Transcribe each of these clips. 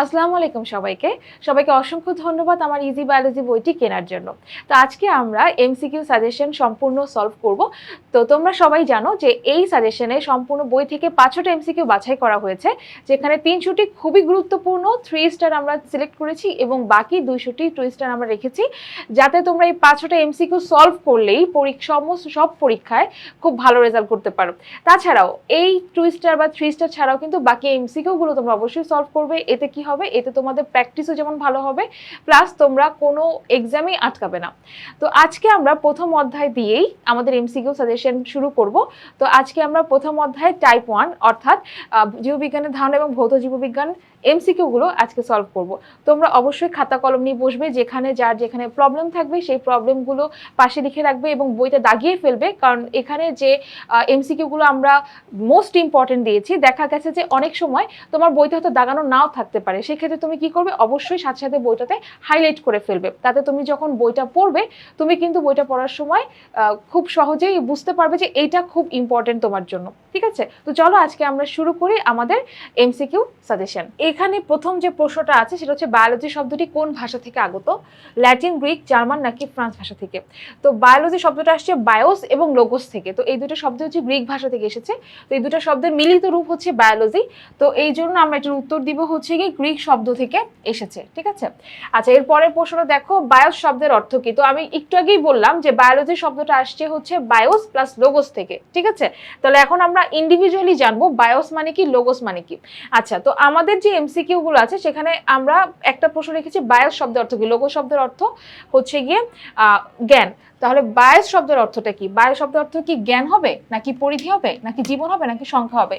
আসসালামু আলাইকুম সবাইকে। সবাইকে অসংখ্য ধন্যবাদ আমার ইজি বায়োলজি বইটি কেনার জন্য। তো আজকে আমরা এমসিকিউ সাজেশন সম্পূর্ণ সলভ করব। তো তোমরা সবাই জানো যে এই সাজেশনে সম্পূর্ণ বই থেকে পাঁচশোটা এমসিকিউ বাছাই করা হয়েছে, যেখানে তিনশোটি খুবই গুরুত্বপূর্ণ থ্রি স্টার আমরা সিলেক্ট করেছি এবং বাকি দুইশোটি টু স্টার আমরা রেখেছি। যাতে তোমরা এই পাঁচশোটা এমসিকিউ সলভ করলেই পরীক্ষা সব পরীক্ষায় খুব ভালো রেজাল্ট করতে পারো। তাছাড়াও এই টু স্টার বা থ্রি স্টার ছাড়াও কিন্তু বাকি এমসিকিউগুলো তোমরা অবশ্যই সলভ করবে। এতে কি হবে, এতে তোমাদের প্র্যাকটিসও যেমন ভালো হবে প্লাস তোমরা কোনো এক্সামেই আটকাবে না। তো আজকে আমরা প্রথম অধ্যায় দিয়েই আমাদের এমসিকিউ সাজেশন শুরু করব। তো আজকে আমরা প্রথম অধ্যায় টাইপ ওয়ান অর্থাৎ জীববিজ্ঞানের ধারণা এবং ভৌত জীববিজ্ঞান এমসিকিউ গুলো আজকে সলভ করব। তোমরা অবশ্যই খাতা কলম নিয়ে বসবে, যেখানে যার যেখানে প্রবলেম থাকবে, সেই প্রবলেমগুলো পাশে লিখে রাখবে এবং বইটা দাগিয়ে ফেলবে, কারণ এখানে যে এমসিকিউগুলো আমরা মোস্ট ইম্পর্টেন্ট দিয়েছি, দেখা গেছে যে অনেক সময় তোমার বইতে হয়তো দাগানো নাও থাকতে পারে। সেক্ষেত্রে তুমি কি করবে? অবশ্যই সাথে সাথে বইটাতে হাইলাইট করে ফেলবে। তাতে তুমি যখন বইটা পড়বে, তুমি কিন্তু বইটা পড়ার সময় খুব সহজেই বুঝতে পারবে যে এইটা খুব ইম্পর্টেন্ট তোমার জন্য। ঠিক আছে? তো চলো আজকে আমরা শুরু করি আমাদের এমসিকিউ সাজেশন এখানে প্রথম যে প্রশ্নটা আছে, সেটা হচ্ছে বায়োলজি শব্দটি কোন ভাষা থেকে আগত? ল্যাটিন গ্রিক জার্মান নাকি ফ্রান্স ভাষা থেকে? তো বায়োলজি শব্দটা আসছে বায়োস এবং লোগোস থেকে। তো এই দুটো শব্দ হচ্ছে গ্রিক ভাষা থেকে এসেছে। তো এই দুটো শব্দের মিলিত রূপ হচ্ছে বায়োলজি তো এই জন্য আমরা এটার উত্তর দিব হচ্ছে কি গ্রিক শব্দ থেকে এসেছে, ঠিক আছে? আচ্ছা এর পরের প্রশ্নটা দেখো, বায়োস শব্দের অর্থ কি? তো আমি একটু আগেই বললাম যে বায়োলজি শব্দটা আসছে হচ্ছে বায়োস প্লাস লোগোস থেকে, ঠিক আছে? তাহলে এখন আমরা ইন্ডিভিজুয়ালি জানব বায়োস মানে কি, লোগোস মানে কি? আচ্ছা তো আমাদের যে এমসিকিউ গুলো আছে, সেখানে আমরা একটা প্রশ্ন রেখেছি, বায়োস শব্দের অর্থ কি? লোগো শব্দের অর্থ হচ্ছে গিয়ে জ্ঞান। তাহলে বায়োস শব্দের অর্থটা কি? বায়োস শব্দের অর্থ কি জ্ঞান হবে, নাকি পরিধি হবে, নাকি জীবন হবে, নাকি সংখ্যা হবে?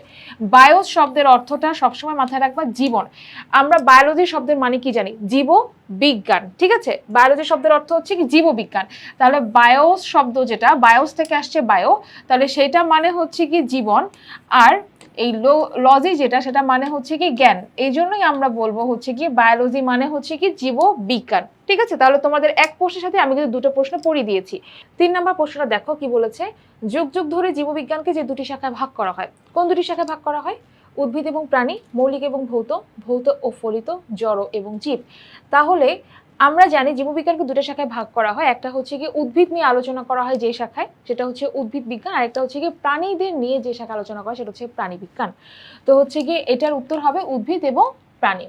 বায়োস শব্দের অর্থটা সবসময় মাথায় রাখবা জীবন। আমরা বায়োলজি শব্দের মানে কি জানি? জীব বিজ্ঞান ঠিক আছে? বায়োলজি শব্দের অর্থ হচ্ছে কি জীববিজ্ঞান। তাহলে বায়োস শব্দ যেটা বায়োস থেকে আসছে বায়ো তাহলে সেটা মানে হচ্ছে কি জীবন, আর এই লজি যেটা, সেটা মানে হচ্ছে কি জ্ঞান। এই জন্যই আমরা বলব হচ্ছে কি বায়োলজি মানে হচ্ছে কি জীব বিজ্ঞান ঠিক আছে? তাহলে তোমাদের এক প্রশ্নের সাথে আমি কিন্তু দুটো প্রশ্ন পড়িয়ে দিয়েছি। তিন নম্বর প্রশ্নটা দেখো কি বলেছে? যুগ যুগ ধরে জীববিজ্ঞানকে যে দুটি শাখায় ভাগ করা হয়, কোন দুটি শাখায় ভাগ করা হয়? উদ্ভিদ এবং প্রাণী, মৌলিক এবং ভৌত ভৌত ও ফলিত, জড় এবং জীব। তাহলে আমরা জানি জীববিজ্ঞানকে দুটো শাখায় ভাগ করা হয়। একটা হচ্ছে গিয়ে উদ্ভিদ নিয়ে আলোচনা করা হয় যে শাখায়, সেটা হচ্ছে উদ্ভিদ বিজ্ঞান, আর একটা হচ্ছে গিয়ে প্রাণীদের নিয়ে যে শাখা আলোচনা করা সেটা হচ্ছে প্রাণী বিজ্ঞান। তো হচ্ছে গিয়ে এটার উত্তর হবে উদ্ভিদ এবং প্রাণী।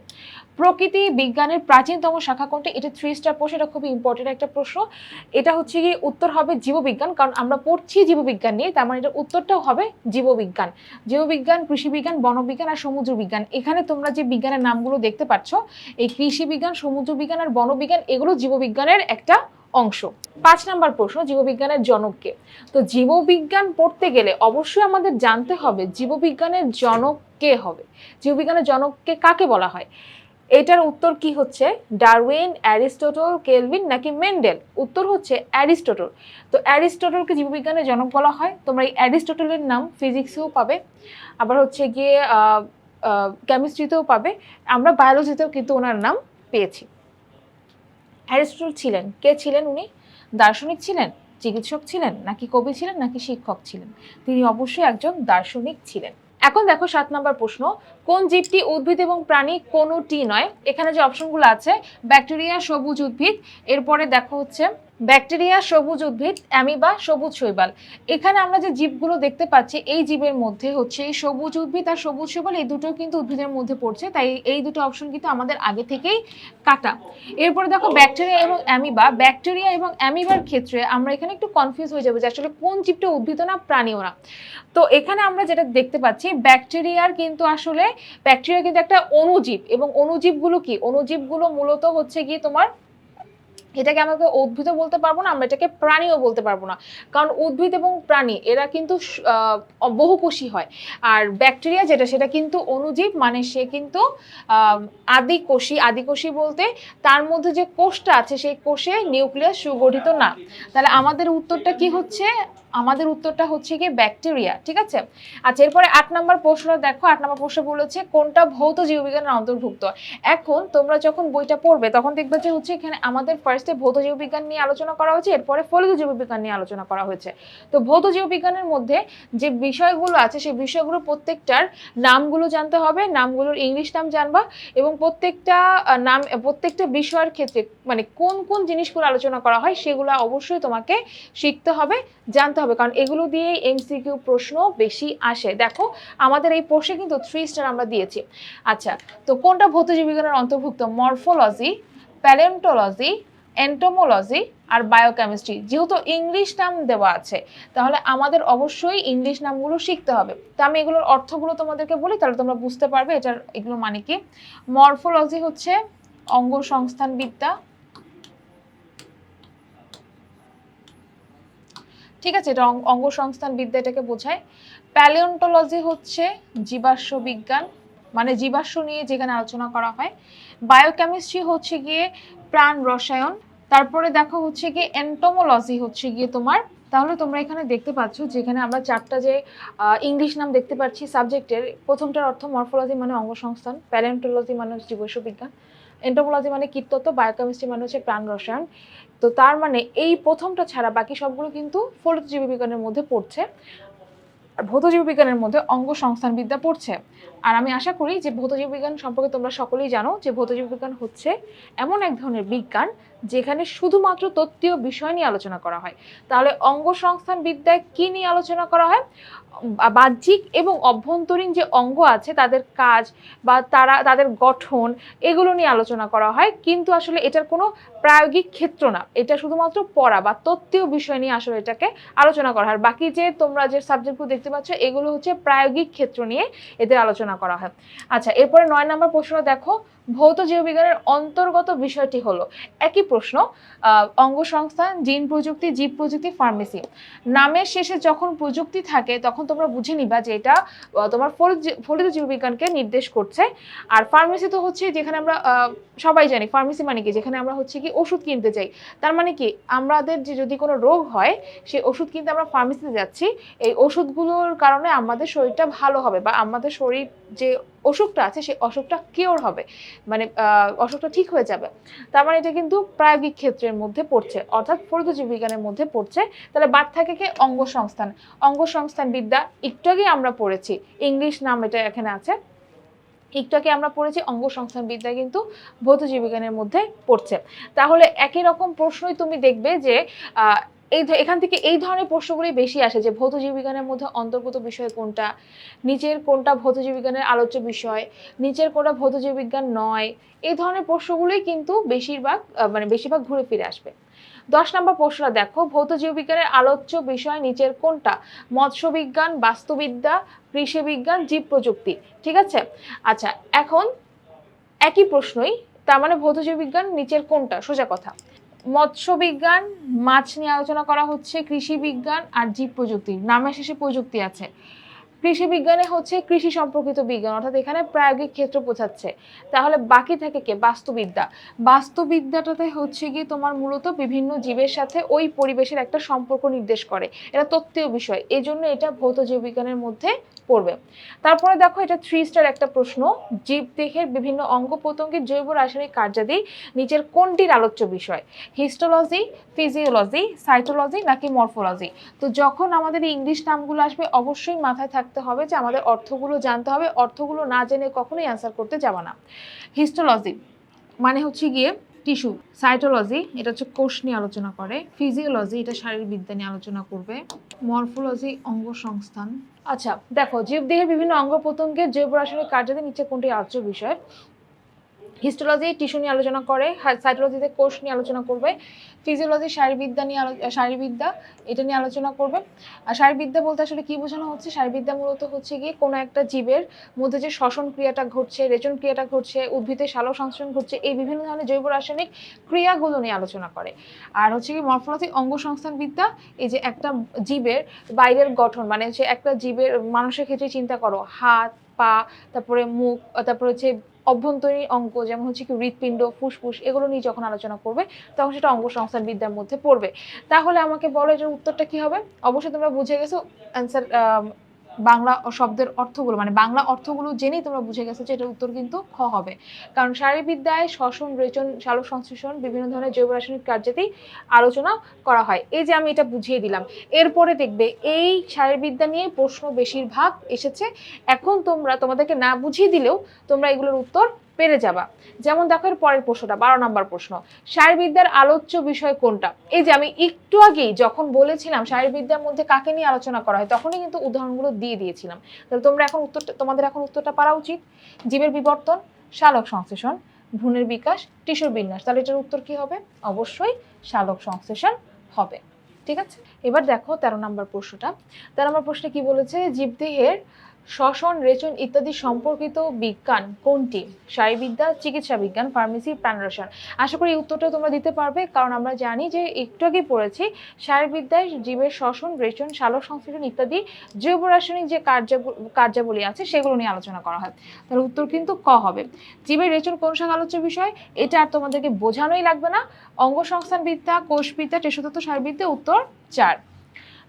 প্রকৃতি বিজ্ঞানের প্রাচীনতম শাখা কোনটা? এটা থ্রি স্টার প্রশ্ন, এটা খুবই ইম্পর্টেন্ট একটা প্রশ্ন। এটা হচ্ছে কি উত্তর হবে জীববিজ্ঞান, কারণ আমরা পড়ছি জীববিজ্ঞান নিয়ে, তার মানে এটা উত্তরটাও হবে জীববিজ্ঞান। জীববিজ্ঞান কৃষি বিজ্ঞান বনবিজ্ঞান আর সমুদ্র বিজ্ঞান এখানে তোমরা যে বিজ্ঞানের নামগুলো দেখতে পাচ্ছ, এই কৃষি বিজ্ঞান সমুদ্র বিজ্ঞান আর বনবিজ্ঞান, এগুলো জীববিজ্ঞানের একটা অংশ। পাঁচ নাম্বার প্রশ্ন, জীববিজ্ঞানের জনককে তো জীববিজ্ঞান পড়তে গেলে অবশ্যই আমাদের জানতে হবে জীববিজ্ঞানের জনক কে হবে। জীববিজ্ঞানের জনককে কাকে বলা হয়? এটার উত্তর কি হচ্ছে? ডারউইন, অ্যারিস্টোটল, কেলভিন নাকি মেন্ডেল? উত্তর হচ্ছে অ্যারিস্টোটল। তো অ্যারিস্টোটলকে জীববিজ্ঞানের জনক বলা হয়। তোমরা এই অ্যারিস্টোটলের নাম ফিজিক্সেও পাবে। আবার হচ্ছে গিয়ে কেমিস্ট্রিতেও পাবে। আমরা বায়োলজিতেও কিন্তু ওনার নাম পেয়েছি। অ্যারিস্টোটল ছিলেন। কে ছিলেন উনি? দার্শনিক ছিলেন? চিকিৎসক ছিলেন? নাকি কবি ছিলেন? নাকি শিক্ষক ছিলেন? তিনি অবশ্যই একজন দার্শনিক ছিলেন। এখন দেখো সাত নম্বর প্রশ্ন, কোন জীবটি উদ্ভিদ এবং প্রাণী কোনোটি নয়? এখানে যে অপশনগুলো আছে ব্যাকটেরিয়া সবুজ উদ্ভিদ, এরপরে দেখো হচ্ছে ব্যাকটেরিয়া, সবুজ উদ্ভিদ, অ্যামিবা, সবুজ শৈবাল। এখানে আমরা যে জীবগুলো দেখতে পাচ্ছি, এই জীবের মধ্যে হচ্ছে এই সবুজ উদ্ভিদ আর সবুজ শৈবাল, এই দুটো কিন্তু উদ্ভিদের মধ্যে পড়ছে। তাই এই দুটো অপশন কিন্তু আমাদের আগে থেকেই কাটা। এরপরে দেখো, ব্যাকটেরিয়া এবং অ্যামিবা। ব্যাকটেরিয়া এবং অ্যামিবার ক্ষেত্রে আমরা এখানে একটু কনফিউজ হয়ে যাব যে আসলে কোন জীবটা উদ্ভিদ না, প্রাণীও না। তো এখানে আমরা যেটা দেখতে পাচ্ছি, ব্যাকটেরিয়ার কিন্তু আসলে, ব্যাকটেরিয়া কিন্তু একটা অণুজীব এবং অণুজীবগুলো কি? অণুজীবগুলো মূলত হচ্ছে গিয়ে তোমার এটাকে আমাকে উদ্ভিদও বলতে পারব না, আমরা এটাকে প্রাণীও বলতে পারব না। কারণ উদ্ভিদ এবং প্রাণী, এরা কিন্তু বহুকোষী হয়। আর ব্যাকটেরিয়া যেটা, সেটা কিন্তু অনুজীব মানে সে কিন্তু আদিকোষী। আদিকোষী বলতে তার মধ্যে যে কোষটা আছে, সেই কোষে নিউক্লিয়াস সুগঠিত না। তাহলে আমাদের উত্তরটা কি হচ্ছে? আমাদের উত্তরটা হচ্ছে গিয়ে ব্যাকটেরিয়া ঠিক আছে? আচ্ছা এরপরে আট নম্বর প্রশ্ন দেখো। আট নম্বর প্রশ্ন বলেছে, কোনটা ভৌত জীববিজ্ঞানের অন্তর্ভুক্ত? এখন তোমরা যখন বইটা পড়বে, তখন দেখবে যে হচ্ছে এখানে আমাদের ফার্স্টে ভৌত জীববিজ্ঞান নিয়ে আলোচনা করা হয়েছে, এরপরে ফলিত জীববিজ্ঞান নিয়ে আলোচনা করা হয়েছে। তো ভৌত জীববিজ্ঞানের মধ্যে যে বিষয়গুলো আছে, সেই বিষয়গুলো প্রত্যেকটার নামগুলো জানতে হবে, নামগুলোর ইংলিশ নাম জানবা এবং প্রত্যেকটা নাম, প্রত্যেকটা বিষয়ের ক্ষেত্রে মানে কোন কোন জিনিসগুলো আলোচনা করা হয়, সেগুলো অবশ্যই তোমাকে শিখতে হবে, জানতে হবে। কারণ এগুলো দিয়ে এমসিকিউ প্রশ্ন বেশি আসে। দেখো, আমাদের এই প্রশ্নে কিন্তু থ্রি স্টার আমরা দিয়েছি। আচ্ছা তো কোনটা ভৌত জীববিজ্ঞানের অন্তর্ভুক্ত? মরফোলজি প্যালেন্টোলজি এন্টোমোলজি আর বায়োকেমিস্ট্রি যেহেতু ইংলিশ নাম দেওয়া আছে, তাহলে আমাদের অবশ্যই ইংলিশ নামগুলো শিখতে হবে। তো আমি এগুলোর অর্থগুলো তোমাদেরকে বলি, তাহলে তোমরা বুঝতে পারবে এটার এগুলো মানে কি। মরফোলজি হচ্ছে অঙ্গ সংস্থান বিদ্যা ঠিক আছে, এটা অঙ্গ সংস্থান বিদ্যা এটাকে বোঝায়। প্যালিওন্টোলজি হচ্ছে জীবাশ্ম বিজ্ঞান মানে জীবাশ্ম নিয়ে যেখানে আলোচনা করা হয়। বায়োকেমিস্ট্রি হচ্ছে গিয়ে প্রাণ রসায়ন, তারপরে দেখো হচ্ছে গিয়ে এন্টোমোলজি হচ্ছে গিয়ে তোমার। তাহলে তোমরা এখানে দেখতে পাচ্ছ যেখানে আমরা চারটা যে ইংলিশ নাম দেখতে পাচ্ছি সাবজেক্টের প্রথমটার অর্থ মরফোলজি মানে অঙ্গসংস্থান প্যালেন্টোলজি মানে হচ্ছে বিজ্ঞান। এন্টোমোলজি মানে কীটতত্ত্ব বায়োকেমিস্ট্রি মানে হচ্ছে প্রাণ রসায়ন। তো তার মানে এই প্রথমটা ছাড়া বাকি সবগুলো কিন্তু ফলিত জীববিজ্ঞানের মধ্যে পড়ছে। আর ভৌত জীববিজ্ঞানের মধ্যে অঙ্গ সংস্থানবিদ্যা পড়ছে। আর আমি আশা করি যে ভৌত জীববিজ্ঞান সম্পর্কে তোমরা সকলেই জানো যে ভৌত জীববিজ্ঞান হচ্ছে এমন এক ধরনের বিজ্ঞান যেখানে শুধুমাত্র তত্ত্বীয় বিষয় নিয়ে আলোচনা করা হয়। তাহলে অঙ্গ সংস্থান বিদ্যায় কি নিয়ে আলোচনা করা হয়? বাহ্যিক এবং অভ্যন্তরীণ যে অঙ্গ আছে, তাদের কাজ বা তারা, তাদের গঠন, এগুলো নিয়ে আলোচনা করা হয়। কিন্তু আসলে এটার কোনো প্রায়োগিক ক্ষেত্র না। এটা শুধুমাত্র পড়া বা তত্ত্বীয় বিষয় নিয়ে আসলে এটাকে আলোচনা করা হয়। বাকি যে তোমরা যে সাবজেক্টগুলো দেখতে পাচ্ছ, এগুলো হচ্ছে প্রায়োগিক ক্ষেত্র নিয়ে এদের আলোচনা করা হয়। আচ্ছা এরপরে নয় নম্বর প্রশ্ন দেখো। ভৌত জীববিজ্ঞানের অন্তর্গত বিষয়টি হলো একই প্রশ্ন আহ, অঙ্গসংস্থান জিন প্রযুক্তি জীব প্রযুক্তি ফার্মেসি। নামের শেষে যখন প্রযুক্তি থাকে তখন তোমরা বুঝে নিবা যে এটা তোমার ফলিত জীববিজ্ঞানকে নির্দেশ করছে। আর ফার্মেসি তো হচ্ছে যেখানে আমরা সবাই জানি ফার্মেসি মানে কি? যেখানে আমরা হচ্ছে কি ওষুধ কিনতে চাই তার মানে কি? আমাদের যে যদি কোনো রোগ হয় সেই ওষুধ কিনতে আমরা ফার্মেসিতে যাচ্ছি। এই ওষুধগুলোর কারণে আমাদের শরীরটা ভালো হবে বা আমাদের শরীর যে অসুখটা আছে, সেই অসুখটা কিওর হবে। মানে অসুখটা ঠিক হয়ে যাবে। তার মানে এটা কিন্তু প্রায়োগিক ক্ষেত্রের মধ্যে পড়ছে। অর্থাৎ ফলিত জীববিজ্ঞানের মধ্যে পড়ছে। তাহলে বাদ থাকে কি অঙ্গ সংস্থান অঙ্গ সংস্থান বিদ্যা একটু আগে আমরা পড়েছি। ইংলিশ নাম এটা এখানে আছে। একটু আগে আমরা পড়েছি অঙ্গ সংস্থান বিদ্যা কিন্তু ভৌত জীববিজ্ঞানের মধ্যে পড়ছে। তাহলে একই রকম প্রশ্নই তুমি দেখবে যে এই এখান থেকে এই ধরনের প্রশ্নগুলি বেশি আসে যে ভৌত জীববিজ্ঞানের মধ্যে অন্তর্গত বিষয় কোনটা? নিচের কোনটা ভৌত জীববিজ্ঞানের আলোচ্য বিষয়? নিচের কোনটা ভৌত জীববিজ্ঞান নয়? এই ধরনের প্রশ্নগুলোই কিন্তু বেশিরভাগ মানে বেশিরভাগ ঘুরে ফিরে আসবে। দশ নম্বর প্রশ্নটা দেখো ভৌত জীববিজ্ঞানের আলোচ্য বিষয় নিচের কোনটা? মৎস্য বিজ্ঞান, বাস্তুবিদ্যা, কৃষি বিজ্ঞান, জীব প্রযুক্তি, ঠিক আছে? আচ্ছা এখন একই প্রশ্নই, তার মানে ভৌত জীববিজ্ঞান নিচের কোনটা? সোজা কথা। মৎস্য বিজ্ঞান মাছ নিয়ে আলোচনা করা হচ্ছে কৃষি বিজ্ঞান আর জীব প্রযুক্তি নামের শেষে প্রযুক্তি আছে। কৃষি বিজ্ঞানে হচ্ছে কৃষি সম্পর্কিত বিজ্ঞান, অর্থাৎ এখানে প্রায়োগিক ক্ষেত্র বোঝাচ্ছে। তাহলে বাকি থাকে কে? বাস্তুবিদ্যা। বাস্তুবিদ্যাটাতে হচ্ছে গিয়ে তোমার মূলত বিভিন্ন জীবের সাথে ওই পরিবেশের একটা সম্পর্ক নির্দেশ করে। এটা তত্ত্বীয় বিষয় এই জন্য এটা ভৌত জীববিজ্ঞানের মধ্যে পড়বে। তারপরে দেখো, এটা থ্রি স্টার একটা প্রশ্ন। জীব দেহের বিভিন্ন অঙ্গ প্রত্যঙ্গের জৈব রাসায়নিক কার্যাদি নিচের কোনটির আলোচ্য বিষয়? হিস্টোলজি ফিজিওলজি সাইটোলজি নাকি মরফোলজি তো যখন আমাদের ইংলিশ নামগুলো আসবে, অবশ্যই মাথায় থাকতে হবে যে আমাদের অর্থগুলো জানতে হবে, অর্থগুলো না জেনে কখনোই অ্যান্সার করতে যাবে না। হিস্টোলজি মানে হচ্ছে গিয়ে টিস্যু সাইটোলজি এটা হচ্ছে কোষ নিয়ে আলোচনা করে ফিজিওলজি এটা শারীরবিদ্যা নিয়ে আলোচনা করবে মরফোলজি অঙ্গ সংস্থান আচ্ছা দেখো জীবদেহের বিভিন্ন অঙ্গ প্রত্যঙ্গের জৈব রাসায়নিক কার্যাদি নিচে কোনটি আর্য বিষয়? হিস্টোলজি টিস্যু নিয়ে আলোচনা করে সাইটোলজিতে কোষ নিয়ে আলোচনা করবে ফিজিওলজি শারীরবিদ্যা নিয়ে শারীরবিদ্যা, এটা নিয়ে আলোচনা করবে। আর শারীরবিদ্যা বলতে আসলে কি বোঝানো হচ্ছে? শারীরবিদ্যা মূলত হচ্ছে গিয়ে কোনো একটা জীবের মধ্যে যে শ্বসন ক্রিয়াটা ঘটছে, রেচন ক্রিয়াটা ঘটছে উদ্ভিদের সালোক সংশ্লেষণ ঘটছে, এই বিভিন্ন ধরনের জৈব রাসায়নিক ক্রিয়াগুলো নিয়ে আলোচনা করে। আর হচ্ছে কি মরফোলজি অঙ্গ সংস্থান বিদ্যা এই যে একটা জীবের বাইরের গঠন মানে হচ্ছে একটা জীবের মানুষের ক্ষেত্রে চিন্তা করো, হাত, পা, তারপরে মুখ, তারপরে হচ্ছে অভ্যন্তরীণ অঙ্ক, যেমন হচ্ছে কি হৃৎপিণ্ড, ফুসফুস, এগুলো নিয়ে যখন আলোচনা করবে, তখন সেটা অঙ্গ সংস্থান বিদ্যার মধ্যে পড়বে। তাহলে আমাকে বলো যে উত্তরটা কি হবে? অবশ্যই তোমরা বুঝে গেছো। অ্যান্সার বাংলা শব্দের অর্থগুলো মানে বাংলা অর্থগুলো জেনেই তোমরা বুঝে গেছো যে এটার উত্তর কিন্তু খ হবে। কারণ শারীরবিদ্যায় শ্বসন, রেচন সালোক সংশ্লেষণ বিভিন্ন ধরনের জৈব রাসায়নিক কার্যেতেই আলোচনা করা হয়। এই যে আমি এটা বুঝিয়ে দিলাম, এরপরে দেখবে এই শারীরবিদ্যা নিয়ে প্রশ্ন বেশিরভাগ এসেছে। এখন তোমরা তোমাদেরকে না বুঝিয়ে দিলেও তোমরা এগুলোর উত্তর পেরে যাবা। যেমন দেখো এর পরের প্রশ্নটা, বারো নম্বর প্রশ্ন, শারীরবিদ্যার আলোচ্য বিষয় কোনটা? এই যে আমি একটু আগেই যখন বলেছিলাম শারীরবিদ্যার মধ্যে কাকে নিয়ে আলোচনা করা হয়, তখনই কিন্তু উদাহরণগুলো দিয়ে দিয়েছিলাম। তাহলে তোমরা এখন উত্তরটা, তোমাদের এখন উত্তরটা পারা উচিত। জীবের বিবর্তন, শালক সংশ্লেষণ, ভ্রূণের বিকাশ, টিস্যুর বিন্যাস। তাহলে এটার উত্তর কি হবে? অবশ্যই শালক সংশ্লেষণ হবে। ঠিক আছে? এবার দেখো তেরো নম্বর প্রশ্নটা। তেরো নম্বর প্রশ্নে কি বলেছে? জীবদেহের শ্বসন, রেচন ইত্যাদি সম্পর্কিত বিজ্ঞান কোনটি? শারীরবিদ্যা চিকিৎসা বিজ্ঞান, ফার্মেসি, প্রাণরসায়ন। আশা করি উত্তরটা তোমরা দিতে পারবে, কারণ আমরা জানি যে একটু আগে পড়েছি শারীরবিদ্যায় জীবের শ্বসন, রেচন, সালোক সংশ্লেষণ ইত্যাদি জৈব রাসায়নিক যে কার্য, কার্যাবলী আছে, সেগুলো নিয়ে আলোচনা করা হয়। তাহলে উত্তর কিন্তু ক হবে? জীবের রেচন কোন শাখা আলোচ্য বিষয়? এটা আর তোমাদেরকে বোঝানোই লাগবে না। অঙ্গ সংস্থান বিদ্যা কোষবিদ্যা টিস্যুতত্ত্ব শারীরবিদ্যা উত্তর চার।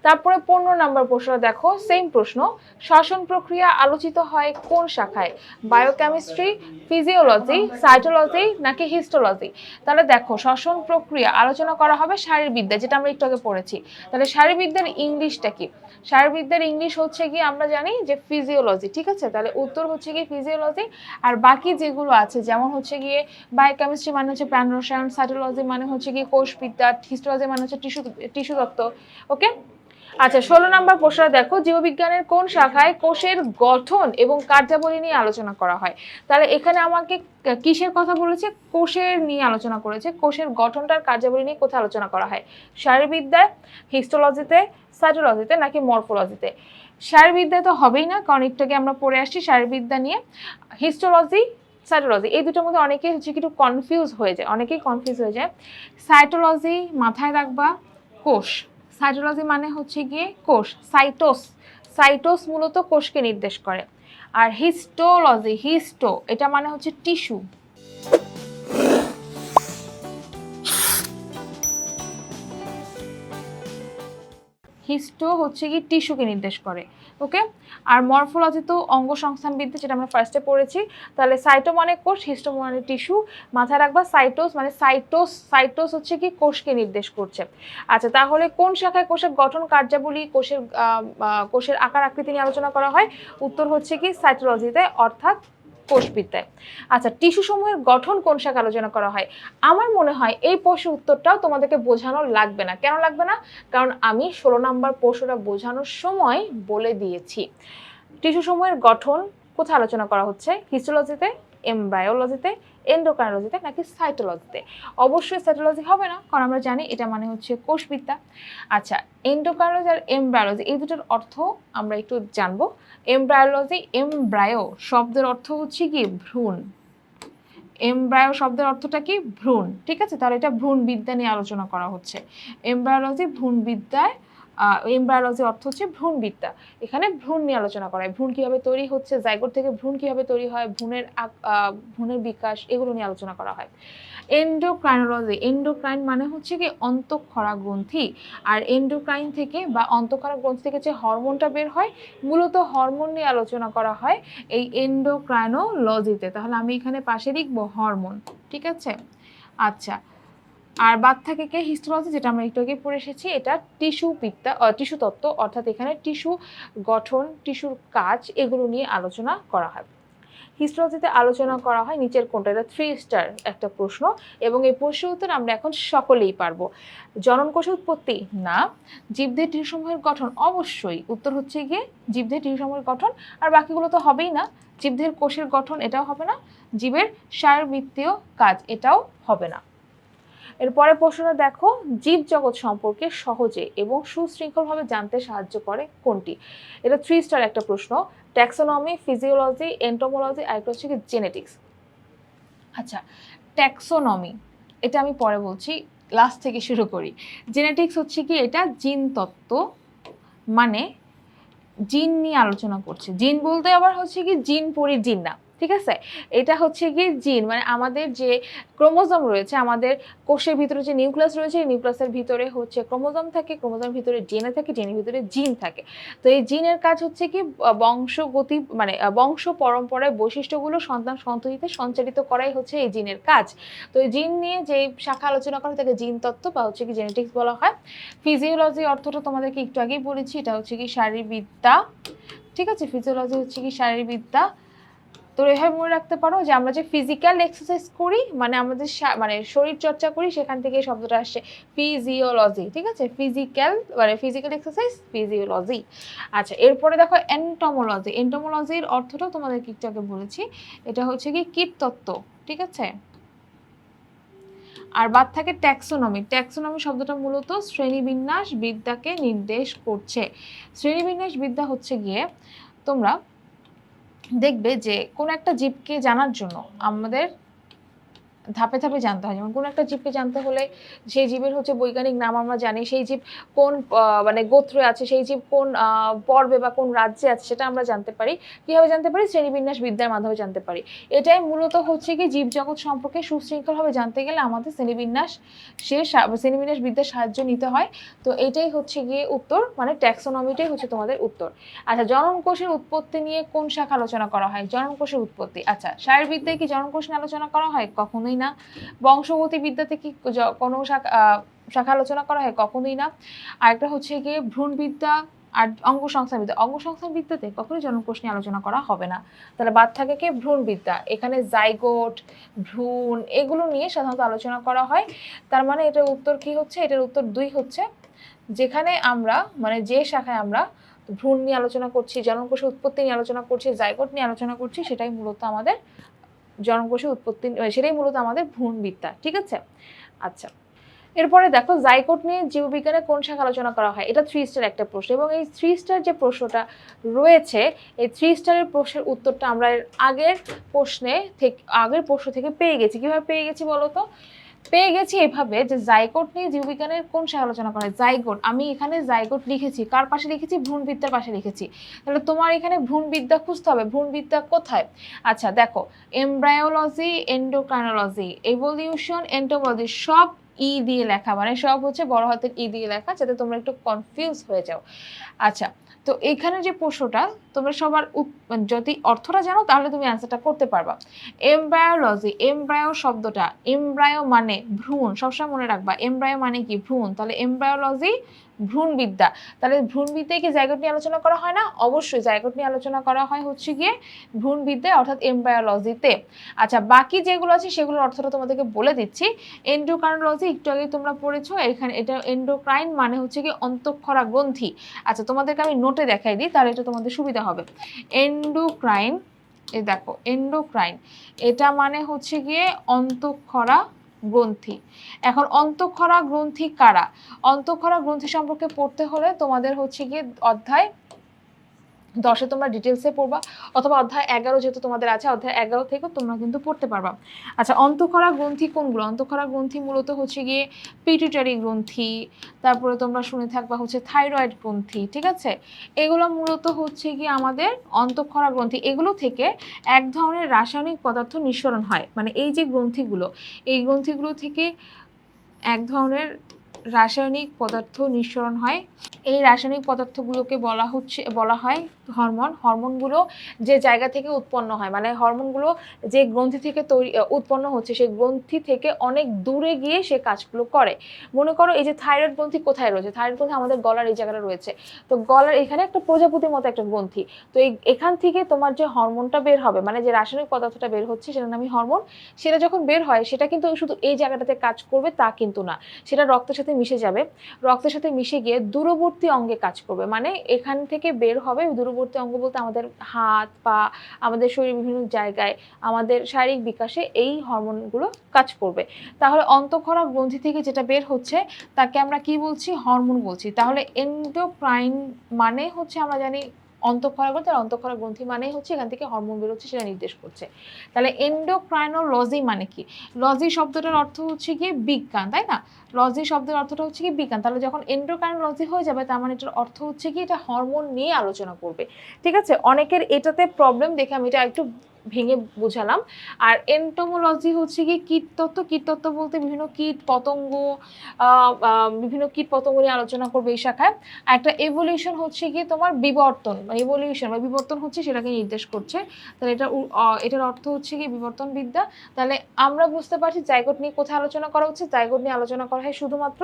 তারপরে পনেরো নাম্বার প্রশ্ন, দেখো সেম প্রশ্ন। শ্বসন প্রক্রিয়া আলোচিত হয় কোন শাখায়? বায়োকেমিস্ট্রি ফিজিওলজি সাইটোলজি নাকি হিস্টোলজি তাহলে দেখো শ্বসন প্রক্রিয়া আলোচনা করা হবে শারীরবিদ্যা, যেটা আমরা একটু আগে পড়েছি। তাহলে শারীরবিদ্যার ইংলিশটা কি? শারীরবিদ্যার ইংলিশ হচ্ছে কি আমরা জানি যে ফিজিওলজি ঠিক আছে? তাহলে উত্তর হচ্ছে কি ফিজিওলজি আর বাকি যেগুলো আছে, যেমন হচ্ছে গিয়ে বায়োকেমিস্ট্রি মানে হচ্ছে প্রাণ রসায়ন সাইটোলজি মানে হচ্ছে কি কোষবিদ্যা হিস্টোলজি মানে হচ্ছে টিস্যু টিস্যু তত্ত্ব ওকে আচ্ছা ষোলো নম্বর প্রশ্নটা দেখো। জীববিজ্ঞানের কোন শাখায় কোষের গঠন এবং কার্যাবলী নিয়ে আলোচনা করা হয়? তাহলে এখানে আমাকে কিসের কথা বলেছে? কোষের নিয়ে আলোচনা করেছে। কোষের গঠনটার কার্যাবলী নিয়ে কোথায় আলোচনা করা হয়? শারীরবিদ্যায় হিস্টোলজিতে সাইটোলজিতে নাকি মরফোলজিতে শারীরবিদ্যায় তো হবেই না, কারণ একটু আমরা পড়ে আসছি শারীরবিদ্যা নিয়ে। হিস্টোলজি সাইটোলজি এই দুটোর মধ্যে অনেকেই হচ্ছে একটু কনফিউজ হয়ে যায়, অনেকেই কনফিউজ হয়ে যায়। সাইটোলজি মাথায় রাখবা, কোষ। সাইটোলজি মানে হচ্ছে গিয়ে কোষ, সাইটোস। সাইটোস মূলত কোষকে নির্দেশ করে। আর হিস্টোলজি, হিস্টো, এটা মানে হচ্ছে টিস্যু। হিস্টো হচ্ছে কি টিস্যুকে নির্দেশ করে। ওকে আর মরফোলজি তো অঙ্গ বৃদ্ধি যেটা আমরা ফার্স্টে পড়েছি, তাহলে সাইটো মানে কোষ হিস্টো মানে টিস্যু মাথায় রাখবা সাইটোস মানে সাইটোস সাইটোস হচ্ছে কি কোষকে নির্দেশ করছে। আচ্ছা তাহলে কোন শাখায় কোষের গঠন কার্যাবলী কোষের কোষের আকার আকৃতি নিয়ে আলোচনা করা হয়? উত্তর হচ্ছে কি সাইটোলজিতে অর্থাৎ কোষবিদ্যায়। আচ্ছা টিস্যু সমূহের গঠন কোন শাখা আলোচনা করা হয়? আমার মনে হয় এই প্রশ্নের উত্তরটাও তোমাদেরকে বোঝানো লাগবে না। কেন লাগবে না? কারণ আমি ষোলো নম্বর প্রশ্নটা বোঝানোর সময় বলে দিয়েছি। টিস্যু সমূহের গঠন কোথায় আলোচনা করা হচ্ছে? হিস্টোলজিতে এমব্রায়োলজিতে এন্ডোক্রাইনোলজিতে নাকি সাইটোলজিতে অবশ্যই সাইটোলজি হবে না, কারণ আমরা জানি এটা মানে হচ্ছে কোষবিদ্যা। আচ্ছা এন্ডোক্রাইনোলজি আর এমব্রায়োলজি এই দুটোর অর্থ আমরা একটু জানব। এমব্রায়োলজি এমব্রায়ো শব্দের অর্থ হচ্ছে কি? ভ্রূণ। এমব্রায়ো শব্দের অর্থটা কি? ভ্রূণ। ঠিক আছে? তাহলে এটা ভ্রূণ বিদ্যা নিয়ে আলোচনা করা হচ্ছে। এমব্রায়োলজি ভ্রূণ বিদ্যায় এমব্রায়োলজি অর্থ হচ্ছে ভ্রূণবিদ্যা। এখানে ভ্রূণ নিয়ে আলোচনা করা হয়। ভ্রূণ কীভাবে তৈরি হচ্ছে, জাইগোট থেকে ভ্রূণ কীভাবে তৈরি হয়, ভ্রূণের ভ্রূণের বিকাশ, এগুলো নিয়ে আলোচনা করা হয়। এন্ডোক্রাইনোলজি এন্ডোক্রাইন মানে হচ্ছে কি অন্তঃক্ষরা গ্রন্থি আর এন্ডোক্রাইন থেকে বা অন্তঃক্ষরা গ্রন্থি থেকে যে হরমোনটা বের হয়, মূলত হরমোন নিয়ে আলোচনা করা হয় এই এন্ডোক্রাইনোলজিতে তাহলে আমি এখানে পাশে লিখব হরমোন, ঠিক আছে? আচ্ছা আর বাদ থাকে কে? হিস্টোলজি যেটা আমরা একটু আগে পড়ে এসেছি, এটা টিস্যু বিদ্যা টিস্যু তত্ত্ব, অর্থাৎ এখানে টিস্যু গঠন টিস্যুর কাজ, এগুলো নিয়ে আলোচনা করা হয়। হিস্টোলজিতে আলোচনা করা হয় নিচের কোনটা? এটা থ্রি স্টার একটা প্রশ্ন এবং এই প্রশ্নের উত্তর আমরা এখন সকলেই পারব। জনন কোষের উৎপত্তি? না। জীবদের টিস্যুসমূহের গঠন? অবশ্যই। উত্তর হচ্ছে গিয়ে জীবদের টিস্যুসমূহের গঠন, আর বাকিগুলো তো হবেই না। জীবদের কোষের গঠন এটাও হবে না। জীবের শারীরবৃত্তীয় কাজ এটাও হবে না। এরপরে প্রশ্নটা দেখো, জীব জগৎ সম্পর্কে সহজে এবং সুশৃঙ্খলভাবে জানতে সাহায্য করে কোনটি? এটা থ্রি স্টার একটা প্রশ্ন। ট্যাক্সোনমি ফিজিওলজি এন্টোমোলজি আর একটা হচ্ছে জেনেটিক্স আচ্ছা ট্যাক্সোনমি এটা আমি পরে বলছি লাস্ট থেকে শুরু করি। জেনেটিক্স হচ্ছে কি এটা? জিন তত্ত্ব মানে জিন নিয়ে আলোচনা করছে। জিন বলতে আবার হচ্ছে কি, জিন পরি জিন না। ঠিক আছে? এটা হচ্ছে গিয়ে জিন মানে আমাদের যে ক্রোমোজোম রয়েছে, আমাদের কোষের ভিতরে যে নিউক্লিয়াস রয়েছে, এই নিউক্লিয়াসের ভিতরে হচ্ছে ক্রোমোজোম থাকে, ক্রোমোজোমের ভিতরে ডিএনএ থাকে, ডিএনএর ভিতরে জিন থাকে। তো এই জিনের কাজ হচ্ছে কি বংশগতি মানে বংশ পরম্পরায় বৈশিষ্ট্যগুলো সন্তান সন্ততিতে সঞ্চালিত করাই হচ্ছে এই জিনের কাজ। তো এই জিন নিয়ে যে শাখা আলোচনা করা তাকে জিন তত্ত্ব বা হচ্ছে কি জেনেটিক্স বলা হয়। ফিজিওলজি অর্থটা তোমাদেরকে একটু আগেই বলেছি, এটা হচ্ছে কি শারীরবিদ্যা। ঠিক আছে? ফিজিওলজি হচ্ছে কি শারীরবিদ্যা। তো এভাবে মনে রাখতে পারো যে আমরা যে ফিজিক্যাল এক্সারসাইজ করি মানে আমাদের মানে শরীর চর্চা করি, সেখান থেকে শব্দটা আসছে ফিজিওলজি ঠিক আছে? ফিজিক্যাল মানে ফিজিক্যাল এক্সারসাইজ ফিজিওলজি আচ্ছা এরপরে দেখো এন্টোমোলজি এন্টোমোলজির অর্থটাও তোমাদেরকে একটু বলেছি, এটা হচ্ছে কি কীটতত্ত্ব ঠিক আছে? আর বাদ থাকে ট্যাক্সোনমি ট্যাক্সোনমি শব্দটা মূলত শ্রেণীবিন্যাস বিদ্যাকে নির্দেশ করছে। শ্রেণীবিন্যাস বিদ্যা হচ্ছে গিয়ে তোমরা দেখবে যে কোনো একটা জীবকে জানার জন্য আমাদের ধাপে ধাপে জানতে হয়। যেমন কোনো একটা জীবকে জানতে হলে সেই জীবের হচ্ছে বৈজ্ঞানিক নাম আমরা জানি, সেই জীব কোন মানে গোত্রে আছে, সেই জীব কোন পর্বে বা কোন রাজ্যে আছে সেটা আমরা জানতে পারি। কীভাবে জানতে পারি? শ্রেণীবিন্যাস বিদ্যার মাধ্যমে জানতে পারি। এটাই মূলত হচ্ছে কি জীবজগৎ সম্পর্কে সুশৃঙ্খলভাবে জানতে গেলে আমাদের শ্রেণীবিন্যাস সে শ্রেণীবিন্যাস বিদ্যার সাহায্য নিতে হয়। তো এটাই হচ্ছে গিয়ে উত্তর মানে ট্যাক্সোনমিটাই হচ্ছে তোমাদের উত্তর। আচ্ছা জনন কোষের উৎপত্তি নিয়ে কোন শাখা আলোচনা করা হয়? জনন কোষের উৎপত্তি। আচ্ছা শারীরবিদ্যায় কি জননকোষ নিয়ে আলোচনা করা হয়? কখনোই না। বংশগতি বিদ্যাতে কি কোনো শাখা শাখা আলোচনা করা হয় কখনোই না। আরেকটা হচ্ছে গিয়ে ভ্রূণবিদ্যা আর অঙ্গ সংস্থান বিদ্যা অঙ্গ সংস্থান বিদ্যাতে কখনোই জনন নিয়ে আলোচনা করা হবে না। তাহলে বাদ থাকে কি ভ্রূণ বিদ্যা এখানে জাইগোট ভ্রূণ এগুলো নিয়ে সাধারণত আলোচনা করা হয়। তার মানে এটার উত্তর কি হচ্ছে? এটার উত্তর দুই হচ্ছে, যেখানে আমরা মানে যে শাখায় আমরা ভ্রূণ নিয়ে আলোচনা করছি জননকোষের উৎপত্তি নিয়ে আলোচনা করছি জাইগোট নিয়ে আলোচনা করছি, সেটাই মূলত আমাদের জননকোষের উৎপত্তি মানে সেটাই মূলত আমাদের ভ্রূণবিদ্যা, ঠিক আছে? আচ্ছা এরপরে দেখো জাইকোট নিয়ে জীববিজ্ঞানে কোন শাখা আলোচনা করা হয়? এটা থ্রি স্টার একটা প্রশ্ন এবং এই থ্রি স্টার যে প্রশ্নটা রয়েছে, এই থ্রি স্টারের প্রশ্নের উত্তরটা আমরা আগের প্রশ্নে থেকে, আগের প্রশ্ন থেকে পেয়ে গেছি। কীভাবে পেয়ে গেছি বলো তো? পেয়ে গেছি এভাবে যে জাইকোট নিয়ে জীববিজ্ঞানের কোন সে আলোচনা করা জাইগোট আমি এখানে জাইগোট লিখেছি। কার পাশে লিখেছি? ভ্রূণবিদ্যার পাশে লিখেছি। তাহলে তোমার এখানে ভ্রূণবিদ্যা খুঁজতে হবে। ভ্রূণবিদ্যা কোথায়? আচ্ছা দেখো এমব্রায়োলজি এন্ডোক্রাইনোলজি এভলিউশন এন্টোমোলজি সব ই দিয়ে লেখা। মানে সব হচ্ছে বড় হাতের ই দিয়ে লেখা, যাতে তোমরা একটু কনফিউজ হয়ে যাও। আচ্ছা তো এখানে যে প্রশ্নটা, তোমরা সবার মানে যদি অর্থটা জানো, তাহলে তুমি অ্যান্সারটা করতে পারবা। এমব্রায়োলজি, এমব্রায়ো শব্দটা, এমব্রায়ো মানে ভ্রূণ, সবসময় মনে রাখবা। এমব্রায়ো মানে কি? ভ্রূণ। তাহলে এমব্রায়োলজি ভ্রূণবিদ্যা। তাহলে ভ্রূণবিদ্যায় কি জায়গট নিয়ে আলোচনা করা হয় না? অবশ্যই জায়গট নিয়ে আলোচনা করা হয় হচ্ছে গিয়ে ভ্রূণবিদ্যায়, অর্থাৎ এমব্রায়োলজিতে আচ্ছা বাকি যেগুলো আছে সেগুলোর অর্থটা তোমাদেরকে বলে দিচ্ছি। এন্ডোক্রাইনোলজি একটু আগে তোমরা পড়েছো, এখানে এটা এন্ডোক্রাইন মানে হচ্ছে কি অন্তঃক্ষরা গ্রন্থি। আচ্ছা তোমাদেরকে আমি নোটে দেখাই দিই, তাহলে এটা তোমাদের সুবিধা হবে। এন্ডোক্রাইন এ দেখো এন্ডোক্রাইন এটা মানে হচ্ছে গিয়ে অন্তঃক্ষরা গ্রন্থি। এখন অন্তঃক্ষরা গ্রন্থি কারা? অন্তঃক্ষরা গ্রন্থি সম্পর্কে পড়তে হলে তোমাদের হচ্ছে গিয়ে অধ্যায় দশে তোমরা ডিটেলসে পড়বা, অথবা অধ্যায় এগারো যেহেতু তোমাদের আছে, অধ্যায় এগারো থেকেও তোমরা কিন্তু পড়তে পারবা। আচ্ছা অন্তঃক্ষরা গ্রন্থি কোনগুলো? অন্তঃক্ষরা গ্রন্থি মূলত হচ্ছে গিয়ে পিটুটারি গ্রন্থি, তারপরে তোমরা শুনে থাকবা হচ্ছে থাইরয়েড গ্রন্থি, ঠিক আছে? এগুলো মূলত হচ্ছে গিয়ে আমাদের অন্তঃক্ষরা গ্রন্থি, এগুলো থেকে এক ধরনের রাসায়নিক পদার্থ নিঃসরণ হয়। মানে এই যে গ্রন্থিগুলো, এই গ্রন্থিগুলো থেকে এক ধরনের রাসায়নিক পদার্থ নিঃসরণ হয়। এই রাসায়নিক পদার্থগুলোকে বলা হচ্ছে, বলা হয় হরমোন। হরমোনগুলো যে জায়গা থেকে উৎপন্ন হয় মানে হরমোনগুলো যে গ্রন্থি থেকে তৈরি উৎপন্ন হচ্ছে সেই গ্রন্থি থেকে অনেক দূরে গিয়ে সে কাজগুলো করে। মনে করো এই যে থাইরয়েড গ্রন্থি কোথায় রয়েছে? থাইরয়েড গ্রন্থি আমাদের গলার এই জায়গাটা রয়েছে। তো গলার এখানে একটা প্রজাপতির মতো একটা গ্রন্থি। তো এই, এখান থেকে তোমার যে হরমোনটা বের হবে মানে যে রাসায়নিক পদার্থটা বের হচ্ছে, সেটার নামই হরমোন। সেটা যখন বের হয়, সেটা কিন্তু শুধু এই জায়গাটাতে কাজ করবে তা কিন্তু না। সেটা রক্তের সাথে মিশে যাবে, রক্তের সাথে মিশে গিয়ে দূরবর্তী অঙ্গে কাজ করবে। মানে এখান থেকে বের হবে দূরবর্তী অঙ্গ বলতে আমাদের হাত, পা, আমাদের শরীরের বিভিন্ন জায়গায়, আমাদের শারীরিক বিকাশে এই হরমোনগুলো কাজ করবে। তাহলে অন্তঃক্ষরা গ্রন্থি থেকে যেটা বের হচ্ছে, তাকে আমরা কি বলছি? হরমোন বলছি। তাহলে এন্ডোক্রাইন মানে হচ্ছে আমরা জানি অন্তঃক্ষরা গ্রন্থি আর অন্তঃক্ষরা গ্রন্থি মানেই হচ্ছে এখান থেকে হরমোন বেরোচ্ছে সেটা নির্দেশ করছে। তাহলে এন্ডোক্রাইনোলজি মানে কি? লজি শব্দটার অর্থ হচ্ছে গিয়ে বিজ্ঞান, তাই না? লজি শব্দের অর্থটা হচ্ছে কি বিজ্ঞান। তাহলে যখন এন্ডোক্রাইনোলজি হয়ে যাবে, তার মানে এটার অর্থ হচ্ছে কি এটা হরমোন নিয়ে আলোচনা করবে। ঠিক আছে? অনেকের এটাতে প্রবলেম দেখে আমি এটা একটু ভেঙে বুঝালাম। আর এন্টোমোলজি হচ্ছে কি কীটতত্ত্ব কীটতত্ত্ব বলতে বিভিন্ন কীট পতঙ্গ বিভিন্ন কীট পতঙ্গ নিয়ে আলোচনা করবে এই শাখায়। আর একটা এভলিউশন হচ্ছে কি তোমার বিবর্তন এভলিউশন বা বিবর্তন হচ্ছে সেটাকে নির্দেশ করছে। তাহলে এটা এটার অর্থ হচ্ছে কি বিবর্তন বিদ্যা তাহলে আমরা বুঝতে পারছি জাইগোট নিয়ে কোথায় আলোচনা করা হচ্ছে। জাইগোট নিয়ে আলোচনা করা হয় শুধুমাত্র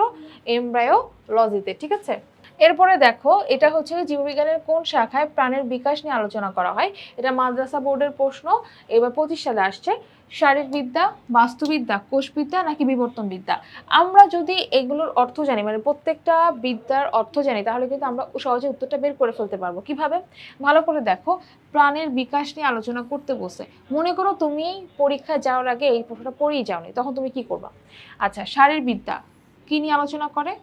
এমব্রায়োলজিতে ঠিক আছে? এরপরে দেখো, এটা হচ্ছে জীববিজ্ঞানের কোন শাখায় প্রাণের বিকাশ নিয়ে আলোচনা করা হয়? এটা মাদ্রাসা বোর্ডের প্রশ্ন, এবার পঁচিশ সালে আসছে শারীরবিদ্যা বাস্তুবিদ্যা, কোষবিদ্যা নাকি বিবর্তন বিদ্যা? আমরা যদি এগুলোর অর্থ জানি মানে প্রত্যেকটা বিদ্যার অর্থ জানি, তাহলে কিন্তু আমরা সহজে উত্তরটা বের করে ফেলতে পারব। কীভাবে? ভালো করে দেখো, প্রাণের বিকাশ নিয়ে আলোচনা করতে বসে। মনে করো তুমি পরীক্ষায় যাওয়ার আগে এই প্রশ্নটা পড়েই যাওনি, তখন তুমি কি করবা? আচ্ছা শারীরবিদ্যা কি নিয়ে আলোচনা করে?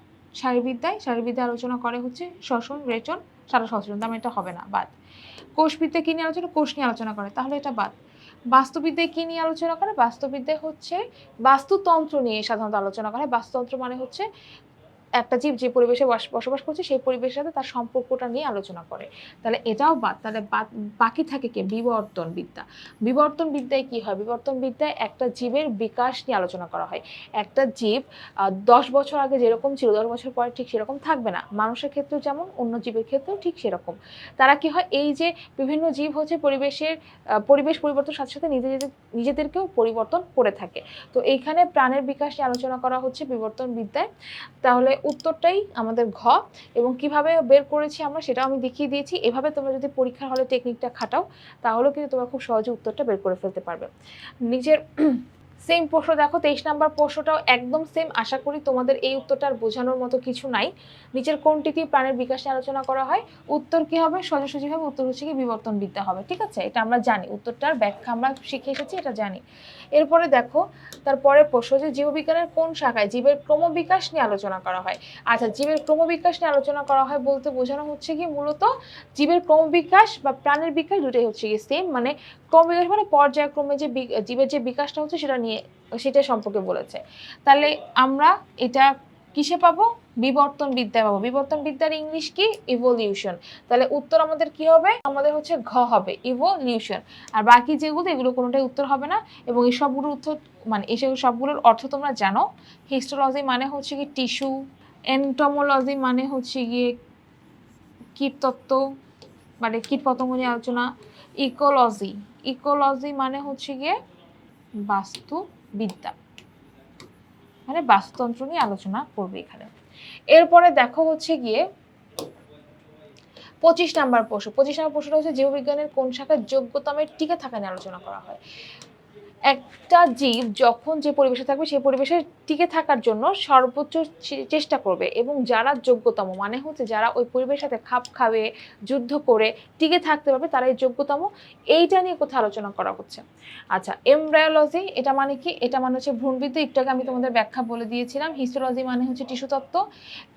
শারীরবিদ্যায় শারীরবিদ্যা আলোচনা করে হচ্ছে শ্বসন রেচন, সারা সচেতন। তার এটা হবে না, বাদ। কোষবিদ্যা কী নিয়ে আলোচনা? কোষ নিয়ে আলোচনা করে, তাহলে এটা বাদ। বাস্তুবিদ্যায় কী নিয়ে আলোচনা করে? বাস্তুবিদ্যায় হচ্ছে বাস্তুতন্ত্র নিয়ে সাধারণত আলোচনা করে। বাস্তুতন্ত্র মানে হচ্ছে একটা জীব যে পরিবেশে বাস- বসবাস করছে, সেই পরিবেশের সাথে তার সম্পর্কটা নিয়ে আলোচনা করে। তাহলে এটাও বাদ তাহলে বাকি থাকে কি? বিবর্তন বিদ্যা বিবর্তন বিদ্যায় কি হয়? বিবর্তন বিদ্যায় একটা জীবের বিকাশ নিয়ে আলোচনা করা হয়। একটা জীব দশ বছর আগে যেরকম ছিল, দশ বছর পরে ঠিক সেরকম থাকবে না। মানুষের ক্ষেত্রেও যেমন, অন্য জীবের ক্ষেত্রেও ঠিক সেরকম। তারা কি হয়? এই যে বিভিন্ন জীব হচ্ছে পরিবেশের পরিবেশ পরিবর্তনের সাথে সাথে নিজেদের নিজেদেরকেও পরিবর্তন করে থাকে। তো এইখানে প্রাণের বিকাশ নিয়ে আলোচনা করা হচ্ছে বিবর্তন বিদ্যায় তাহলে উত্তরটাই আমাদের ঘ এবং কীভাবে বের করেছি আমরা সেটাও আমি দেখিয়ে দিয়েছি। এভাবে তোমরা যদি পরীক্ষার হলে টেকনিকটা খাটাও, তাহলেও কিন্তু তোমরা খুব সহজে উত্তরটা বের করে ফেলতে পারবে। নিজের সেম প্রশ্ন, দেখো, তেইশ নাম্বার প্রশ্নটাও একদম সেম আশা করি তোমাদের এই উত্তরটা আর বোঝানোর মতো কিছু নাই। নিচের কোনটিতে প্রাণের বিকাশ আলোচনা করা হয়। উত্তর কি হবে? সোজাসুজিভাবে উত্তর হচ্ছে কি? বিবর্তন বিদ্যা হবে, ঠিক আছে? এটা আমরা জানি। উত্তরটার ব্যাখ্যা আমরা শিখে এসেছি, এটা জানি। এরপরে দেখো, তারপরে প্রশ্ন যে জীববিজ্ঞানের কোন শাখায় জীবের ক্রমবিকাশ নিয়ে আলোচনা করা হয়? আচ্ছা জীবের ক্রমবিকাশ নিয়ে আলোচনা করা হয় বলতে বোঝানো হচ্ছে কি? মূলত জীবের ক্রমবিকাশ বা প্রাণের বিকাশ দুটোই হচ্ছে কি সেম মানে ক্রমবিকাশ মানে পর্যায়ক্রমে যে জীবের যে বিকাশটা হচ্ছে সেটা নিয়ে সেটা সম্পর্কে বলেছে। তাহলে আমরা এটা কিসে পাবো? বিবর্তন বিদ্যায় পাবো। বিবর্তন বিদ্যার ইংলিশ কি? ইভলিউশন তাহলে উত্তর আমাদের কি হবে? আমাদের হচ্ছে ঘ হবে ইভলিউশন আর বাকি যেগুলো, এগুলো কোনোটাই উত্তর হবে না। এবং এই উত্তর মানে এই সবগুলোর অর্থ তোমরা জানো। হিস্টোলজি মানে হচ্ছে কি টিস্যু এন্টোমোলজি মানে হচ্ছে গিয়ে কীটতত্ত্ব মানে কীট পতঙ্গ নিয়ে আলোচনা ইকোলজি ইকোলজি মানে হচ্ছে গিয়ে বাস্তুবিদ্যা। মানে বাস্তুতন্ত্র নিয়ে আলোচনা করবে এখানে। এরপরে দেখো হচ্ছে গিয়ে পঁচিশ নাম্বার প্রশ্ন। পঁচিশ নাম্বার প্রশ্নটা হচ্ছে জীববিজ্ঞানের কোন শাখায় যোগ্যতমের টিকে থাকা নিয়ে আলোচনা করা হয়। একটা জীব যখন যে পরিবেশে থাকবে, সেই পরিবেশে টিকে থাকার জন্য সর্বোচ্চ চেষ্টা করবে এবং যারা যোগ্যতম মানে হচ্ছে যারা ওই পরিবেশের সাথে খাপ খাবে, যুদ্ধ করে টিকে থাকতে পারবে, তারাই যোগ্যতম। এইটা নিয়ে কোথায় আলোচনা করা হচ্ছে। আচ্ছা এমব্রায়োলজি, এটা মানে কি? এটা মানে হচ্ছে ভ্রূণবিদ্যা একটু আগে আমি তোমাদের ব্যাখ্যা বলে দিয়েছিলাম। হিস্টোলজি মানে হচ্ছে টিস্যু তত্ত্ব।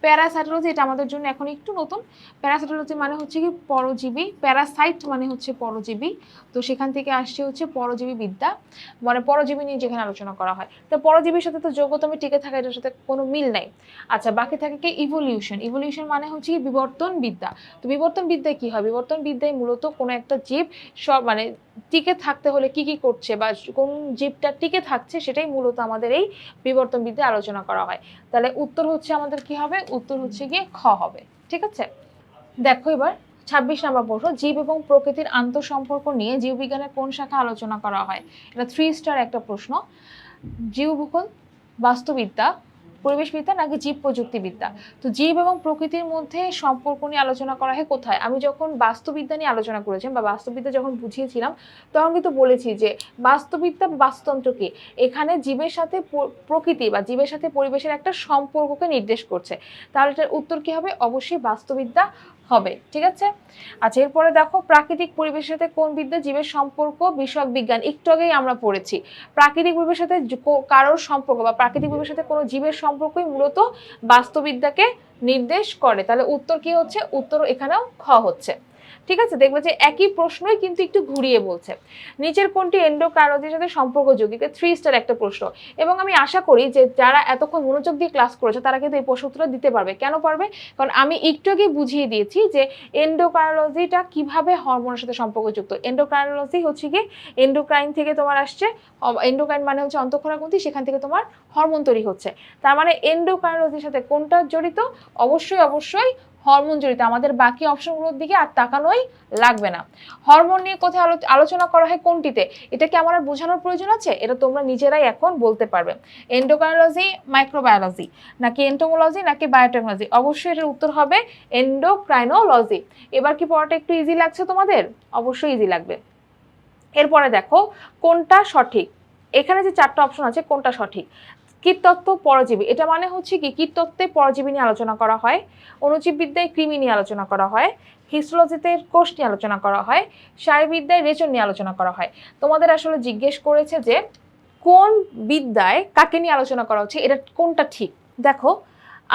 প্যারাসাইটোলজি, এটা আমাদের জন্য এখন একটু নতুন। প্যারাসাইটোলজি মানে হচ্ছে কি? পরজীবী। প্যারাসাইট মানে হচ্ছে পরজীবী। তো সেখান থেকে আসছে হচ্ছে পরজীবী বিদ্যা। মানে পরজীবী নিয়ে যেখানে আলোচনা করা হয়। তো পরজীবীর সাথে তো যোগ্যতমে টিকে থাকা, এটার সাথে কোনো মিল নাই। আচ্ছা বাকি থাকে কি? ইভলিউশন ইভলিউশন মানে হচ্ছে কি? বিবর্তন বিদ্যা। তো বিবর্তন বিদ্যায় কি হয়? বিবর্তন বিদ্যায় মূলত কোনো একটা জীব সব মানে টিকে থাকতে হলে কি কি করছে বা কোন জীবটা টিকে থাকছে সেটাই মূলত আমাদের এই বিবর্তন বিদ্যায় আলোচনা করা হয়। তাহলে উত্তর হচ্ছে আমাদের কি হবে? উত্তর হচ্ছে গিয়ে খ হবে। ঠিক আছে? দেখো এবার। ছাব্বিশ নম্বর প্রশ্ন, জীব এবং প্রকৃতির আন্তঃসম্পর্ক নিয়ে জীববিজ্ঞানের কোন শাখা আলোচনা করা হয়? এটা থ্রি স্টার একটা প্রশ্ন। জীবভূগোল, বাস্তুবিদ্যা, পরিবেশবিদ্যা নাকি জীব প্রযুক্তিবিদ্যা? তো জীব এবং প্রকৃতির মধ্যে সম্পর্ক নিয়ে আলোচনা করা হয় কোথায়? আমি যখন বাস্তুবিদ্যা নিয়ে আলোচনা করেছিলাম বা বাস্তুবিদ্যা যখন বুঝিয়েছিলাম, তখন কিন্তু বলেছি যে বাস্তুবিদ্যা বাস্তুতন্ত্র কি? এখানে জীবের সাথে প্রকৃতি বা জীবের সাথে পরিবেশের একটা সম্পর্ককে নির্দেশ করছে। তাহলে এটার উত্তর কি হবে? অবশ্যই বাস্তুবিদ্যা হবে, ঠিক আছে? আচ্ছা এরপরে দেখো, প্রাকৃতিক পরিবেশের সাথে কোন বিদ্যা জীবের সম্পর্ক? বিষয়ক বিজ্ঞান, একটু আগেই আমরা পড়েছি। প্রাকৃতিক পরিবেশের সাথে কারোর সম্পর্ক বা প্রাকৃতিক পরিবেশের সাথে কোনো জীবের সম্পর্কই মূলত বাস্তুবিদ্যাকে নির্দেশ করে। তাহলে উত্তর কি হচ্ছে? উত্তর এখানেও খ হচ্ছে। ঠিক আছে? দেখবে যে একই প্রশ্নই কিন্তু একটু ঘুরিয়ে বলছে। নিচের কোনটি এন্ডোক্রাইনোলজির সাথে সম্পর্কযোগী? থ্রি স্টার একটা প্রশ্ন। এবং আমি আশা করি যে যারা এতক্ষণ মনোযোগ দিয়ে ক্লাস করেছে, তারা কিন্তু এই প্রশ্নটা দিতে পারবে। কেন পারবে? কারণ আমি একটু আগে বুঝিয়ে দিয়েছি যে এন্ডোক্রাইনোলজিটা কীভাবে হরমোনের সাথে সম্পর্কযুক্ত? এন্ডোক্রাইনোলজি হচ্ছে কি এন্ডোক্রাইন থেকে তোমার আসছে এন্ডোক্রাইন মানে হচ্ছে অন্তঃক্ষরা গ্রন্থি সেখান থেকে তোমার হরমোন তৈরি হচ্ছে। তার মানে এন্ডোক্রাইনোলজির সাথে কোনটা জড়িত? অবশ্যই অবশ্যই হরমোন জড়িত। আমাদের বাকি অপশনগুলোর দিকে আর তাকানোই লাগবে না। হরমোন নিয়ে কোথায় আলো- আলোচনা করা হয়, কোনটিতে? এটা কি আমার বোঝানোর প্রয়োজন আছে? এটা তোমরা নিজেরাই এখন বলতে পারবে। এন্ডোক্রাইনোলজি মাইক্রোবায়োলজি নাকি এন্টোমোলজি নাকি বায়োটেকনোলজি অবশ্যই এটার উত্তর হবে এন্ডোক্রাইনোলজি এবার কি পড়াটা একটু ইজি লাগছে তোমাদের? অবশ্যই ইজি লাগবে। এরপরে দেখো, কোনটা সঠিক? এখানে যে চারটা অপশন আছে, কোনটা সঠিক? কীটতত্ত্ব পরজীবী। এটা মানে হচ্ছে কি, কীটতত্ত্বে পরজীবী নিয়ে আলোচনা করা হয়, অণুজীববিদ্যায় কৃমি নিয়ে আলোচনা করা হয়, হিস্টোলজিতে কোষ নিয়ে আলোচনা করা হয় শারীরবিদ্যায় রেচন নিয়ে আলোচনা করা হয়। তোমাদের আসলে জিজ্ঞেস করেছে যে, কোন বিদ্যায় কাকে নিয়ে আলোচনা করা হচ্ছে, এটা কোনটা ঠিক? দেখো,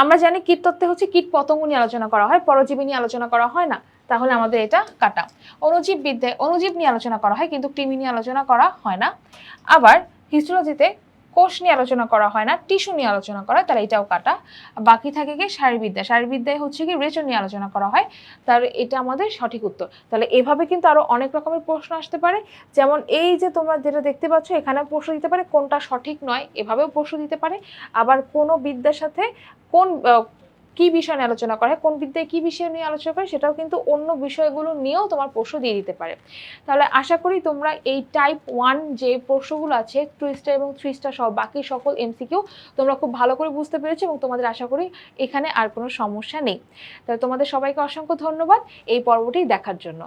আমরা জানি কীটতত্ত্বে হচ্ছে কীট পতঙ্গ নিয়ে আলোচনা করা হয়, পরজীবী নিয়ে আলোচনা করা হয় না, তাহলে আমাদের এটা কাটা। অণুজীব বিদ্যায় অণুজীব নিয়ে আলোচনা করা হয়, কিন্তু কৃমি নিয়ে আলোচনা করা হয় না। আবার, হিস্টোলজিতে কোষ নিয়ে আলোচনা করা হয় না, টিস্যু নিয়ে আলোচনা করা হয়, তাহলে এটাও কাটা। বাকি থাকে কি শারীরবিদ্যা শারীরবিদ্যায় হচ্ছে কি রেচন নিয়ে আলোচনা করা হয় তার এটা আমাদের সঠিক উত্তর। তাহলে এভাবে কিন্তু আরও অনেক রকমের প্রশ্ন আসতে পারে। যেমন এই যে তোমরা যেটা দেখতে পাচ্ছ এখানে প্রশ্ন দিতে পারে, কোনটা সঠিক নয়, এভাবেও প্রশ্ন দিতে পারে। আবার কোনো বিদ্যার সাথে কোন কি বিষয় নিয়ে আলোচনা করা হয় কোন বিদ্যায় কি বিষয় নিয়ে আলোচনা করে সেটাও কিন্তু অন্য বিষয়গুলো নিয়েও তোমার প্রশ্ন দিয়ে দিতে পারে। তাহলে আশা করি তোমরা এই টাইপ ওয়ান যে প্রশ্নগুলো আছে টু স্টার এবং থ্রি স্টার সহ বাকি সকল এমসিকিউ তোমরা খুব ভালো করে বুঝতে পেরেছ এবং তোমাদের আশা করি এখানে আর কোনো সমস্যা নেই। তাহলে তোমাদের সবাইকে অসংখ্য ধন্যবাদ। এই পর্বটি দেখার জন্য।